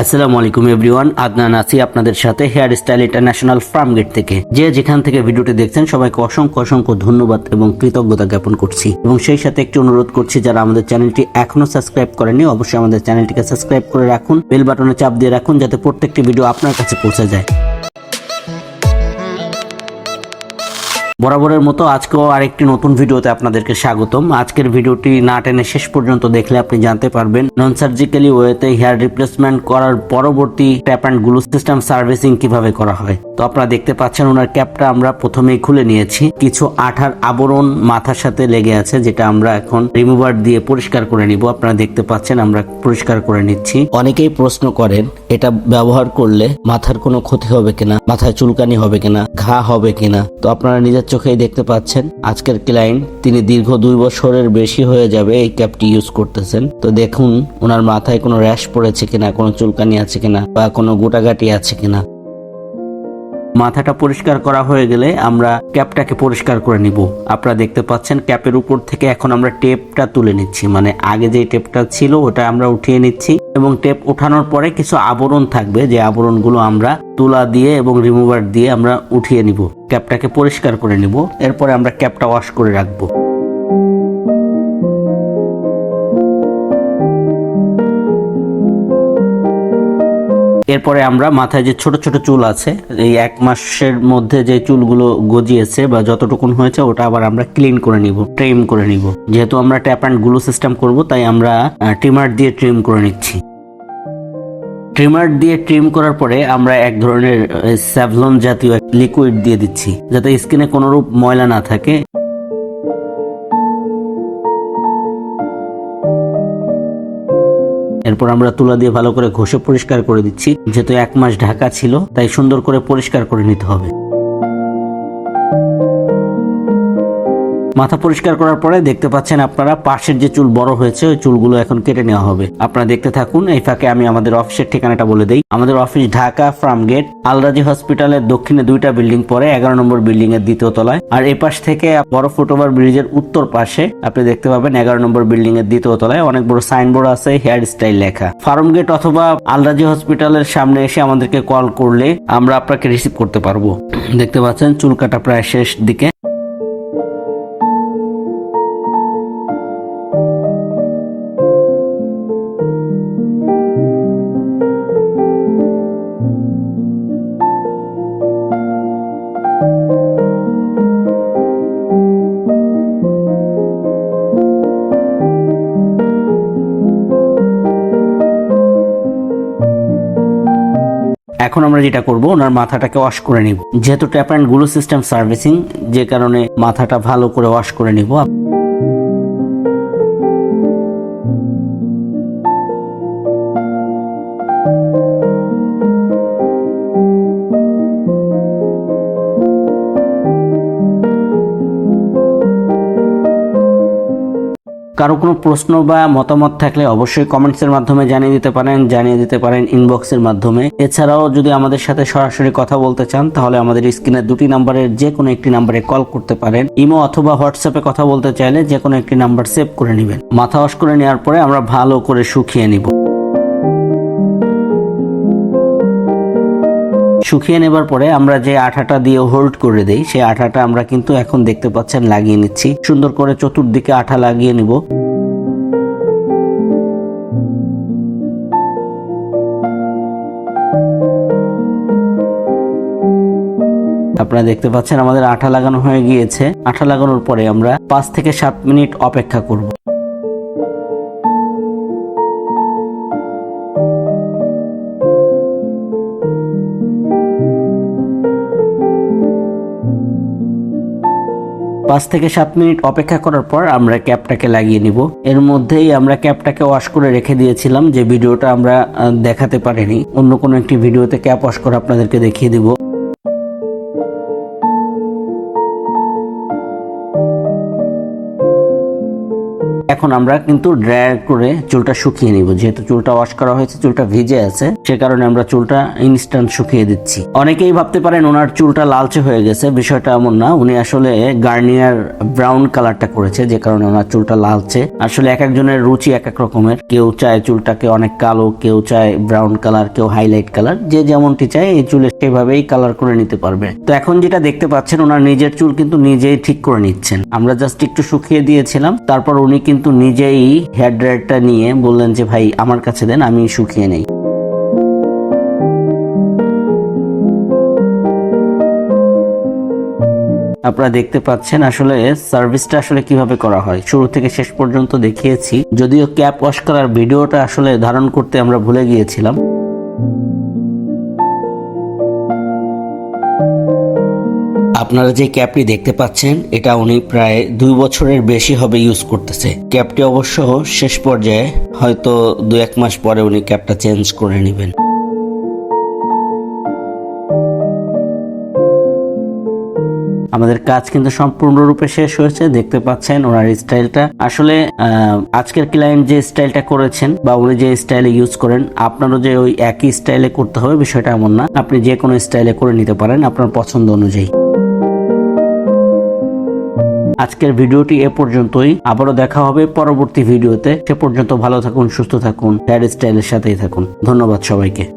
আসসালামু আলাইকুম এভরিওয়ান, আদনান আসি আপনাদের সাথে hair style international Farmgate থেকে। যে যেখান থেকে ভিডিওটি দেখছেন, সবাইকে অসংখ্য অসংখ্য ধন্যবাদ এবং কৃতজ্ঞতা জ্ঞাপন করছি। এবং সেই সাথে একটি অনুরোধ করছি, যারা আমাদের চ্যানেলটি এখনও সাবস্ক্রাইব করেনি অবশ্যই আমাদের চ্যানেলটিকে সাবস্ক্রাইব করে রাখুন, বেল বাটনে চাপ দিয়ে রাখুন, যাতে প্রত্যেকটি ভিডিও আপনার কাছে পৌঁছে যায়। বরাবরের মতো আজকেও আরেকটি নতুন ভিডিওতে আপনাদেরকে স্বাগতম। আজকের ভিডিওটি না টেনে শেষ পর্যন্ত দেখলে আপনি জানতে পারবেন নন সার্জিক্যালি ওয়েতে হেয়ার রিপ্লেসমেন্ট করার পরবর্তী tap and glue system servicing কীভাবে করা হয়। তো আপনারা দেখতে পাচ্ছেন ওনার ক্যাপটা আমরা প্রথমেই খুলে নিয়েছি। কিছু আঠার আবরণ মাথার সাথে লেগে আছে, যেটা আমরা এখন রিমুভার দিয়ে পরিষ্কার করে নিব। আপনারা দেখতে পাচ্ছেন আমরা পরিষ্কার করে নিচ্ছি। অনেকেই প্রশ্ন করেন, এটা ব্যবহার করলে মাথার কোনো ক্ষতি হবে কিনা, মাথায় চুলকানি হবে কিনা ঘা হবে কিনা, তো আপনারা নিজের চোখেই দেখতে পাচ্ছেন। আজকের ক্লায়েন্ট তিনি দীর্ঘ দুই বছরের বেশি হয়ে যাবে এই ক্যাপটি ইউজ করতেছেন। তো দেখুন, ওনার মাথায় কোনো র্যাশ পড়েছে কিনা, কোনো চুলকানি আছে কিনা, বা কোনো গোটাগাটি আছে কিনা। মাথাটা পরিষ্কার করা হয়ে গেলে আমরা ক্যাপটাকে পরিষ্কার করে নিব। আপনারা দেখতে পাচ্ছেন ক্যাপের উপর থেকে এখন আমরা টেপটা তুলে নিচ্ছি। মানে আগে যে টেপটা ছিল, ওটা আমরা উঠিয়ে নিচ্ছি। এবং টেপ ওঠানোর পরে কিছু আবরণ থাকবে। যে আবরণগুলো আমরা তুলা দিয়ে এবং রিমুভার দিয়ে আমরা উঠিয়ে নিব। ক্যাপটাকে পরিষ্কার করে নিব। এরপরে আমরা ক্যাপটা ওয়াশ করে রাখব। এরপরে আমরা মাথায় যে ছোট ছোট চুল আছে, এই এক মাসের মধ্যে যে চুলগুলো গজিয়েছে বা যতটুকুন হয়েছে, ওটা আবার আমরা ক্লিন করে নিব ট্রিম করে নিব। যেহেতু আমরা ট্যাপ অ্যান্ড গ্লু সিস্টেম করব, তাই আমরা ট্রিমার দিয়ে ট্রিম করে নিচ্ছি। ট্রিমার দিয়ে ট্রিম করার পরে আমরা এক ধরনের স্যাভলন জাতীয় লিকুইড দিয়ে দিচ্ছি, যাতে স্কিনে কোনোরূপ ময়লা না থাকে। এরপর আমরা তুলা দিয়ে ভালো করে ঘষে পরিষ্কার করে দিচ্ছি, যেহেতু এক মাস ঢাকা ছিল, তাই সুন্দর করে পরিষ্কার করে নিতে হবে। মাথা পরিষ্কার করার পরে দেখতে পাচ্ছেন আপনারা পাশের যে চুল বড় হয়েছে, ওই চুলগুলো এখন কেটে নেওয়া হবে। আপনারা দেখতে থাকুন, এই ফাঁকে আমি আমাদের অফিসের ঠিকানাটা বলে দেই। আমাদের office Dhaka, Farmgate, Al-Rajhi হসপিটালের দক্ষিণে দুইটা বিল্ডিং পরে এগারো নম্বর বিল্ডিং এর দ্বিতীয় তলায়। আর এ পাশ থেকে বড় ফুটওভার ব্রিজের উত্তর পাশে আপনি দেখতে পাবেন এগারো নম্বর বিল্ডিং এর দ্বিতীয় তলায় অনেক বড় সাইনবোর্ড আছে, হেয়ার স্টাইল লেখা। ফার্ম গেট অথবা আলরাজি হসপিটালের সামনে এসে আমাদেরকে কল করলে আমরা আপনাকে রিসিভ করতে পারব। দেখতে পাচ্ছেন, চুল কাটা প্রায় শেষ দিকে। এখন আমরা যেটা করব, ওনার মাথাটাকে ওয়াশ করে নিব। যেহেতু ট্যাপ অ্যান্ডগুলো সিস্টেম সার্ভিসিং যে কারণে মাথাটা ভালো করে ওয়াশ করে নিব। কারও কোনো প্রশ্ন বা মতামত থাকলে অবশ্যই কমেন্টসের মাধ্যমে জানিয়ে দিতে পারেন, জানিয়ে দিতে পারেন ইনবক্সের মাধ্যমে। এছাড়াও যদি আমাদের সাথে সরাসরি কথা বলতে চান, তাহলে আমাদের স্ক্রিনে দুটি নাম্বারের যে কোনো একটি নাম্বারে কল করতে পারেন। ইমো অথবা হোয়াটসঅ্যাপে কথা বলতে চাইলে যে কোনো একটি নাম্বার সেভ করে নেবেন। মাথা ওয়াশ করে নেওয়ার পরে আমরা ভালো করে শুকিয়ে নিব। শুকিয়ে নেবার পরে আমরা যে আঠাটা দিয়ে হোল্ড করে দেই, সেই আঠাটা আমরা কিন্তু এখন দেখতে পাচ্ছেন লাগিয়ে নিচ্ছি। সুন্দর করে চতুর্দিকে আঠা লাগিয়ে নিব। আপনারা দেখতে পাচ্ছেন আমাদের আঠা লাগানো হয়ে গিয়েছে। আঠা লাগানোর পরে আমরা পাঁচ থেকে সাত মিনিট অপেক্ষা করব। পাঁচ থেকে সাত মিনিট অপেক্ষা করার পর আমরা ক্যাপটাকে লাগিয়ে নিব। এর মধ্যেই আমরা ক্যাপটাকে ওয়াশ করে রেখে দিয়েছিলাম, যে ভিডিওটা আমরা দেখাতে পারিনি। অন্য কোনো একটি ভিডিওতে ক্যাপ ওয়াশ করে আপনাদেরকে দেখিয়ে দিব। এখন আমরা কিন্তু ড্রায়ার করে চুলটা শুকিয়ে নিব। যেহেতু চুলটা ওয়াশ করা হয়েছে, চুলটা ভিজে আছে, সে কারণে আমরা চুলটা ইনস্ট্যান্ট শুকিয়ে দিচ্ছি। অনেকেই ভাবতে পারেন ওনার চুলটা লালচে হয়ে গেছে, বিষয়টা এমন না। উনি আসলে গার্নিয়ার ব্রাউন কালারটা করেছে, যে কারণে ওনার চুলটা লালচে। আসলে এক একজনের রুচি এক এক রকমের। কেউ চায় চুলটাকে অনেক কালো, কেউ চায় ব্রাউন কালার কেউ হাইলাইট কালার যে যেমনটি চায় এই চুলে সেভাবেই কালার করে নিতে পারবে। তো এখন যেটা দেখতে পাচ্ছেন, ওনার নিজের চুল কিন্তু নিজেই ঠিক করে নিচ্ছেন। আমরা জাস্ট একটু শুকিয়ে দিয়েছিলাম, তারপর উনি কিন্তু নিজেই হেয়ার ড্রায়ারটা নিয়ে বললেন যে, ভাই, আমার কাছে দেন, আমি শুকিয়ে নেই। আপনারা দেখতে পাচ্ছেন আসলে সার্ভিসটা আসলে কীভাবে করা হয়। শুরু থেকে শেষ পর্যন্ত দেখিয়েছি। যদিও ক্যাপ ওয়াশ করার ভিডিওটা আসলে ধারণ করতে আমরা ভুলে গিয়েছিলাম। আপনারা যে ক্যাপটি দেখতে পাচ্ছেন, এটা উনি প্রায় দুই বছরের বেশি হবে ইউজ করতেছে। ক্যাপটি অবশ্য শেষ পর্যায়ে হয়তো দু এক মাস পরে উনি ক্যাপটা চেঞ্জ করে নেবেন। আমাদের কাজ কিন্তু সম্পূর্ণরূপে শেষ হয়েছে, দেখতে পাচ্ছেন ওনার স্টাইলটা। আসলে আজকের ক্লায়েন্ট যে স্টাইলটা করেছেন বা উনি যে স্টাইলে ইউজ করেন, আপনারও যে ওই একই স্টাইলে করতে হবে, বিষয়টা এমন না। আপনি যে কোনো স্টাইলে করে নিতে পারেন আপনার পছন্দ অনুযায়ী। আজকের ভিডিওটি এ পর্যন্তই। আবারও দেখা হবে পরবর্তী ভিডিওতে। সে পর্যন্ত ভালো থাকুন, সুস্থ থাকুন, হেয়ার স্টাইলের সাথেই থাকুন। ধন্যবাদ সবাইকে।